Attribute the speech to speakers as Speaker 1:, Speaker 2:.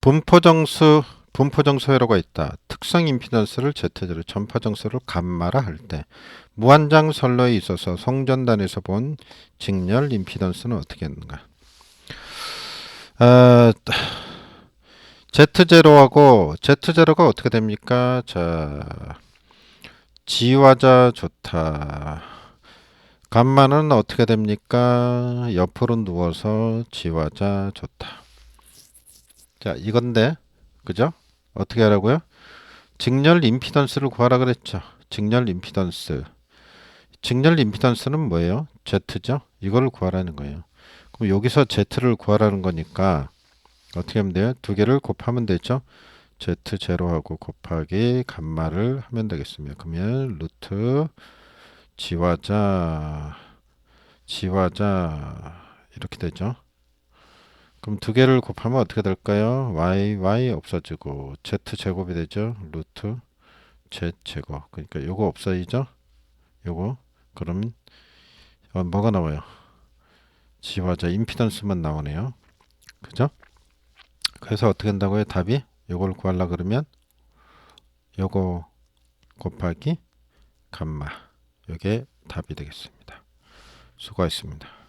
Speaker 1: 분포정수 분포정수 회로가 있다. 특성 임피던스를 Z제로 전파정수를 감마라 할 때 무한장 선로에 있어서 성전단에서 본 직렬 임피던스는 어떻게 했는가? 아, Z0하고 Z0가 어떻게 됩니까? 자, 지화자 좋다. 감마는 어떻게 됩니까? 옆으로 누워서 지화자 좋다. 자, 이건데, 그죠? 어떻게 하라고요? 직렬 임피던스를 구하라 그랬죠. 직렬 임피던스. 직렬 임피던스는 뭐예요? Z죠? 이걸 구하라는 거예요. 그럼 여기서 Z를 구하라는 거니까 어떻게 하면 돼요? 두 개를 곱하면 되죠. Z0하고 곱하기 감마를 하면 되겠습니다. 그러면 루트 지화자 지화자 이렇게 되죠. 그럼 두 개를 곱하면 어떻게 될까요? y y 없어지고 z 제곱이 되죠. 루트 z 제곱. 그러니까 요거 없어지죠. 요거 그러면 어, 뭐가 나와요? 지화자 임피던스만 나오네요. 그죠? 그래서 어떻게 된다고요? 답이 요걸 구하려 그러면 요거 곱하기 감마 요게 답이 되겠습니다. 수고하셨습니다.